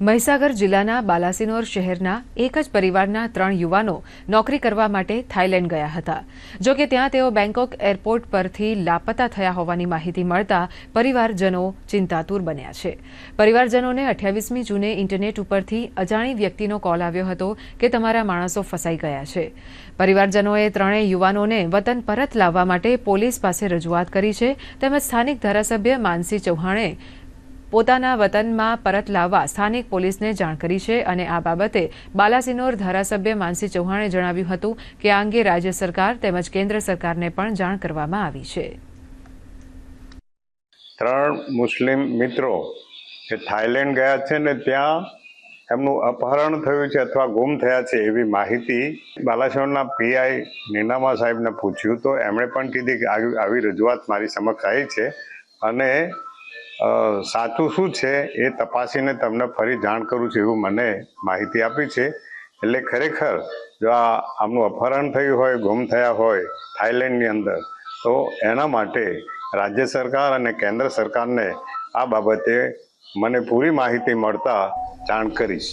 મહીસાગર જિલ્લાના બાલાસિનોર શહેરના એક જ પરિવારના ત્રણ યુવાનો નોકરી કરવા માટે થાઇલેન્ડ ગયા હતા. જો કે ત્યાં તેઓ બેંકોક એરપોર્ટ પરથી લાપતા થયા હોવાની માહિતી મળતા પરિવારજનો ચિંતાતુર બન્યા છે. પરિવારજનોને અઠ્યાવીસમી જૂને ઇન્ટરનેટ ઉપરથી અજાણી વ્યક્તિનો કોલ આવ્યો હતો કે તમારા માણસો ફસાઈ ગયા છે. પરિવારજનોએ ત્રણેય યુવાનોને વતન પરત લાવવા માટે પોલીસ પાસે રજૂઆત કરી છે. તેમજ સ્થાનિક ધારાસભ્ય માનસી ચૌહાણે પોતાના વતનમાં પરત લાવવા સ્થાનિક પોલીસને જાણ કરી છે અને આ બાબતે બાલાસિનોર ધારાસભ્ય માનસી ચૌહાણે જણાવ્યું હતું કે આ અંગે રાજ્ય સરકાર તેમજ કેન્દ્ર સરકારને પણ જાણ કરવામાં આવી છે. ત્રણ મુસ્લિમ મિત્રો જે થાઈલેન્ડ ગયા છે ને ત્યાં એમનું અપહરણ થયું છે અથવા ગુમ થયા છે એવી માહિતી બાલાસિનોરના પીઆઈ નીનામા સાહેબને પૂછ્યું. તો એમણે પણ કીધી કે આવી રજૂઆત મારી સમક્ષ આવી છે અને સાચું શું છે એ તપાસીને તમને ફરી જાણ કરું છું એવું મને માહિતી આપી છે. એટલે ખરેખર જો આ આમનું અપહરણ થયું હોય, ગુમ થયા હોય થાઈલેન્ડની અંદર, તો એના માટે રાજ્ય સરકાર અને કેન્દ્ર સરકારને આ બાબતે મને પૂરી માહિતી મળતા જાણ કરીશ.